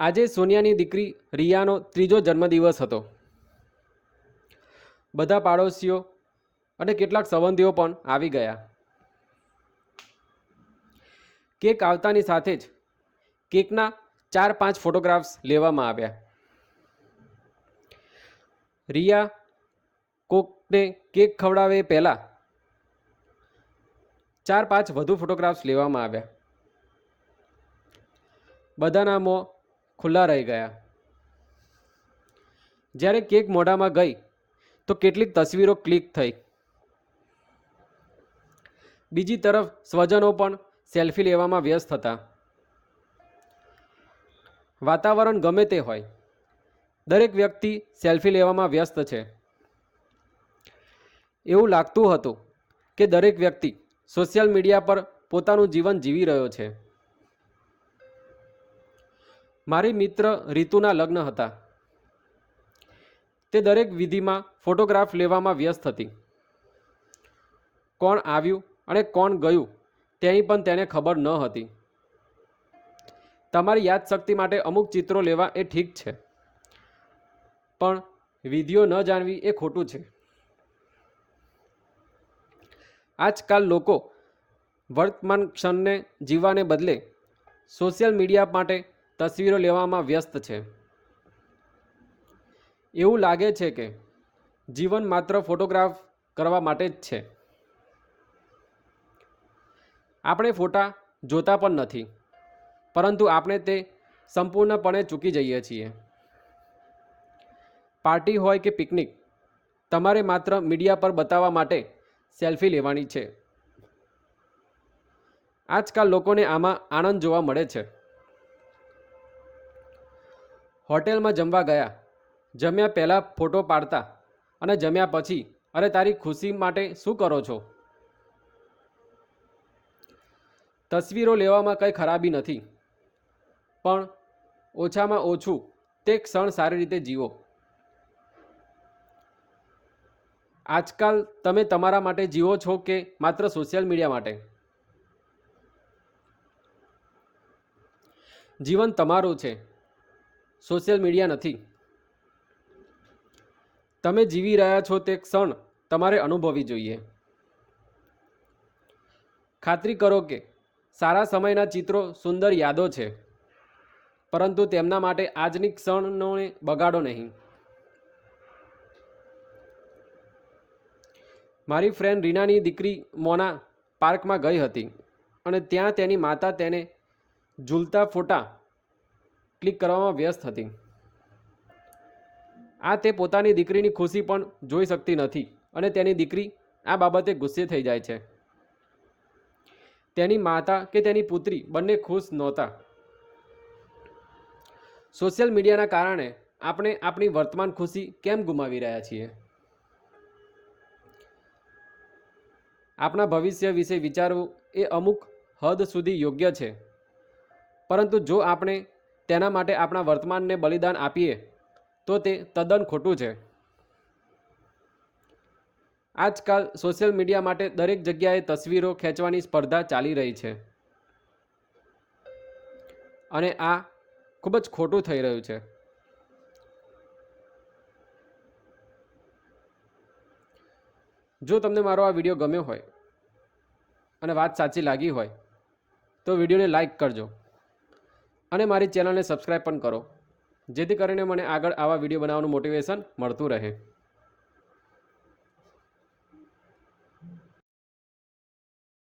આજે સોનિયાની દીકરી રિયાનો ત્રીજો જન્મદિવસ હતો. બધા પાડોશીઓ અને કેટલાક સંબંધીઓ પણ આવી ગયા. કેક આવતાની સાથે જ કેકના ચાર પાંચ ફોટોગ્રાફ્સ લેવામાં આવ્યા. રિયા કોકને કેક ખવડાવે પહેલાં ચાર પાંચ વધુ ફોટોગ્રાફ્સ લેવામાં આવ્યા. બધાના મોં ખુલ્લા રહી ગયા. જ્યારે કેક મોઢામાં ગઈ, તો કેટલીક તસવીરો ક્લિક થઈ. બીજી તરફ સ્વજનો પણ સેલ્ફી લેવામાં વ્યસ્ત હતા. વાતાવરણ ગમે તે હોય, દરેક વ્યક્તિ સેલ્ફી લેવામાં વ્યસ્ત છે. એવું લાગતું હતું કે દરેક વ્યક્તિ સોશિયલ મીડિયા પર પોતાનું જીવન જીવી રહ્યો છે. મારી મિત્ર રીતુના લગ્ન હતા. તે દરેક વિધિમાં ફોટોગ્રાફ લેવામાં વ્યસ્ત હતી. કોણ આવ્યું અને કોણ ગયું તેની પણ તેને ખબર ન હતી. તમારી યાદશક્તિ માટે અમુક ચિત્રો લેવા એ ઠીક છે, પણ વિધિઓ ન જાણવી એ ખોટું છે. આજકાલ લોકો વર્તમાન ક્ષણને જીવવાને બદલે સોશિયલ મીડિયા માટે તસવીરો લેવામાં વ્યસ્ત છે. એવું લાગે છે કે જીવન માત્ર ફોટોગ્રાફ કરવા માટે જ છે. આપણે ફોટા જોતા પણ નથી, પરંતુ આપણે તે સંપૂર્ણપણે ચૂકી જઈએ છીએ. પાર્ટી હોય કે પિકનિક, તમારે માત્ર મીડિયા પર બતાવવા માટે સેલ્ફી લેવાની છે. આજકાલ લોકોને આમાં આનંદ જોવા મળે છે. હોટેલમાં જમવા ગયા. જમ્યા પહેલાં ફોટો પાડતા અને જમ્યા પછી, અરે તારી ખુશી માટે શું કરો છો? તસવીરો લેવામાં કંઈ ખરાબી નથી. પણ ઓછામાં ઓછું તે ક્ષણ સારી રીતે જીવો. આજકાલ તમે તમારા માટે જીવો છો કે માત્ર સોશિયલ મીડિયા માટે? જીવન તમારું છે. સોશિયલ મીડિયા નથી. તમે જીવી રહ્યા છો તે ક્ષણ તમારે અનુભવી જોઈએ. ખાતરી કરો કે સારા સમયના ચિત્રો સુંદર યાદો છે, પરંતુ તેમના માટે આજની ક્ષણોને બગાડો નહીં. મારી ફ્રેન્ડ રીનાની દીકરી મોના પાર્કમાં ગઈ હતી અને ત્યાં તેની માતા તેને ઝૂલતા ફોટા ક્લિક કરવામાં વ્યસ્ત હતી. આ તે પોતાની દીકરીની ખુશી પણ જોઈ શકતી નથી અને તેની દીકરી આ બાબતે ગુસ્સે થઈ જાય છે. તેની માતા કે તેની પુત્રી બંને ખુશ નહોતા. સોશિયલ મીડિયાના કારણે આપણે આપણી વર્તમાન ખુશી કેમ ગુમાવી રહ્યા છીએ? આપણા ભવિષ્ય વિશે વિચારવું એ અમુક હદ સુધી યોગ્ય છે. પરંતુ જો આપણે તેના માટે આપણા વર્તમાનને બલિદાન આપીએ, તો તે તદ્દન ખોટું છે. આજકાલ સોશિયલ મીડિયા માટે દરેક જગ્યાએ તસવીરો ખેંચવાની સ્પર્ધા ચાલી રહી છે. અને આ ખૂબ જ ખોટું થઈ રહ્યું છે. જો તમને મારો આ વીડિયો ગમ્યો હોય અને વાત સાચી લાગી હોય, તો વિડીયોને લાઈક કરજો. અને મારી ચેનલને સબસ્ક્રાઈબ પણ કરો, જેથી કરીને મને આગળ આવા વીડિયો બનાવવાનું મોટિવેશન મળતું રહે.